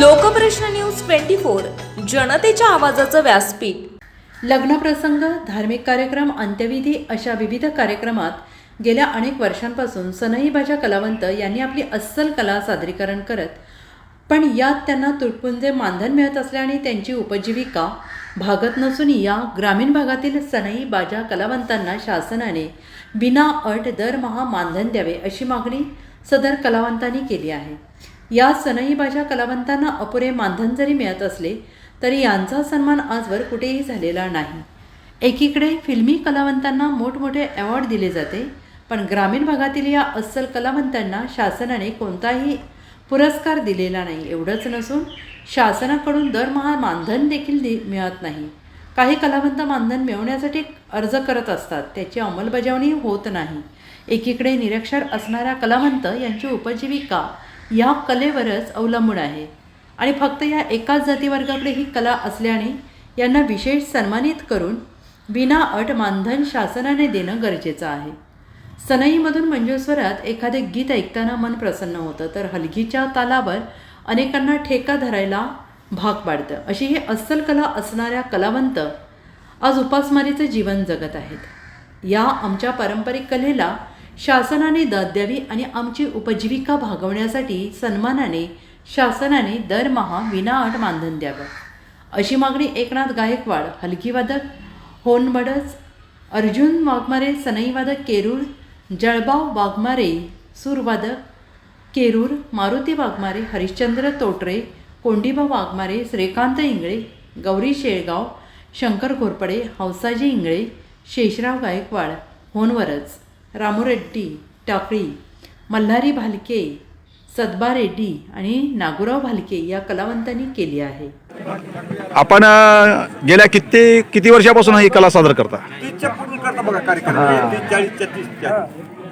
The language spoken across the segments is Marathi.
लोकप्रश्न न्यूज ट्वेंटी फोर जनतेच्या आवाजाचं व्यासपीठ. लग्नप्रसंग धार्मिक कार्यक्रम अंत्यविधी अशा विविध कार्यक्रमात गेल्या अनेक वर्षांपासून सनई भाज्या कलावंत यांनी आपली अस्सल कला सादरीकरण करत पण यात त्यांना तुटपुंजे मानधन मिळत असल्याने त्यांची उपजीविका भागत नसून या ग्रामीण भागातील सनई बाजा कलावंतांना शासनाने बिना अट दरमहा मानधन द्यावे अशी मागणी सदर कलावंतांनी केली आहे. या सनईबाजा कलावंतांना अपुरे मानधन जरी मिळत असले तरी यांचा सन्मान आजवर कुठेही झालेला नाही. एकीकडे फिल्मी कलावंतांना मोठमोठे अवॉर्ड दिले जाते पण ग्रामीण भागातील या अस्सल कलावंतांना शासनाने कोणताही पुरस्कार दिलेला नाही एवढंच नसून शासनाकडून दरमहा मानधन देखील दि मिळत नाही. काही कलावंत मानधन मिळवण्यासाठी अर्ज करत असतात त्याची अंमलबजावणी होत नाही. एकीकडे निरक्षर असणाऱ्या कलावंत यांची उपजीविका या कलेवरच अवलंबून आहे. आणि फक्त या एकाच जातीवर्गाकडे ही कला असल्याने यांना विशेष सन्मानित करून विना अट मानधन शासनाने देणं गरजेचं आहे. सनईमधून मंजुस्वरात एखादे गीत ऐकताना मन प्रसन्न होतं तर हलगीच्या तालावर अनेकांना ठेका धरायला भाग पाडतं. अशी ही अस्सल कला असणाऱ्या कलावंत आज उपासमारीचं जीवन जगत आहेत. या आमच्या पारंपरिक कलेला शासनाने दाद द्यावी आणि आमची उपजीविका भागवण्यासाठी सन्मानाने शासनाने दरमहा विनाअट मानधन द्यावं. अशी मागणी एकनाथ गायकवाड हलकीवादक होनबडस अर्जुन वाघमारे सनईवादक केरूर जळबाव वाघमारे सूरवादक केरूर मारुती वाघमारे हरिश्चंद्र तोटरे कोंडीबा वाघमारे श्रीकांत इंगळे गौरी शेळगाव शंकर घोरपडे हौसाजी इंगळे शेषराव गायकवाड होनवरच. रामूरेड्डी टाकळी मल्हारी भालके सदबा रेड्डी आणि नागुराव भालके या कलावंतांनी केली आहे. आपण अ, गेल्या किती किती वर्षापासून ही कला सादर करता? तीसच्या पूर्ण करता बघा कार्यक्रम. तीस चाळीसच्या तीसच्या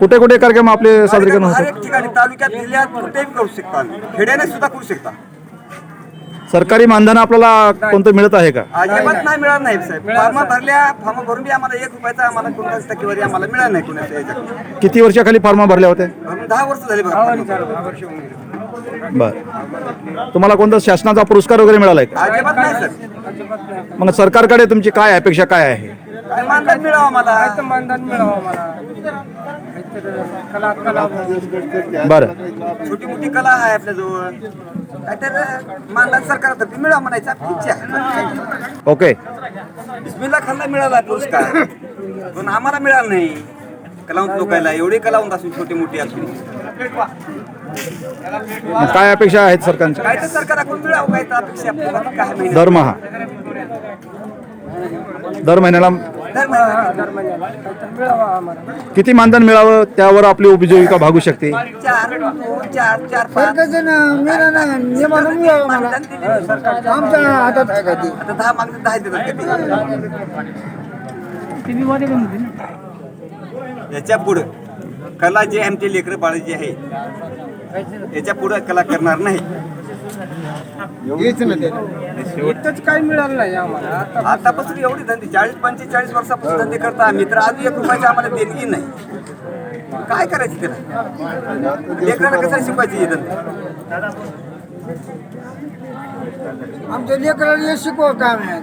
कुठे कुठे कार्यक्रम आपले सादरीकरण हर होतात एक ठिकाणी तालुक्यात जिल्ह्यात कुठेही करू शकता. खेड्याने सुद्धा करू शकता. सरकारी मानधन आपल्याला कोणतं मिळत आहे का? अजिबात नाही मिळालं नाही साहेब. फॉर्म भरल्या फॉर्म भरून बी आम्हाला एक रुपयाचा आम्हाला कोणत्याच टक्केवारी आम्हाला मिळालं नाही कोणाच्या याच्यात. किती वर्षाखाली फॉर्म भरले होते भरून दहा वर्ष झाली बघा बर. तुम्हाला कोणता शासनाचा पुरस्कार वगैरे मिळालाय का? अजिबात नाही सर मग सरकारकडे तुमची काय अपेक्षा काय आहे? काय मानधन मिळावं आम्हाला मानधन मिळावं मला. कला कला बरं. छोटी मोठी कला आहे आपल्याजवळ. काहीतरी मानधन सरकारतर्फे मिळावं म्हणायचं आपली इच्छा आहे. ओके. बिस्मिल्ला खानला मिळाला पुरस्कार. पण आम्हाला मिळाला नाही. कलावंत लोकायला एवढी कलावंत असून छोटी मोठी असून. मग काय अपेक्षा आहेत सरकारच्या? काय तर सरकारकडून मिळावं काय तर अपेक्षा आपली बाकी काय दरमहा. दर दर महिन्याला दर महिन्याला काहीतरी मिळावं आम्हाला किती मानधन मिळावं? त्यावर आपली उपजीविका भागू शकते. चार चार चार पाच. मानधन दिले. आमच्या हातात आहे का ती? आता दहा दहा देतात याच्या पुढं कला जे आमचे लेकरं बाळ जे आहे याच्या पुढं कला करणार नाही. इथंच काही मिळालं नाही आम्हाला. आता आतापासून एवढी धंदे चाळीस पंचेचाळीस वर्षापासून धंदे करता आम्ही तर अजून एक रुपयाची आम्हाला देणगी नाही. काय करायचं त्याला? लेकरांना कसं शिकवायची धंदे? आमच्या लेकराला शिकवा काम आहे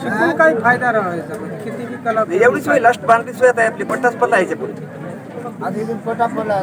शिकून काही फायदा राहायचा किती बी कला एवढी सोय लास्ट बांधली सोय आता आपली पट्टाच पडला याच्यापुढे. आधी पटापला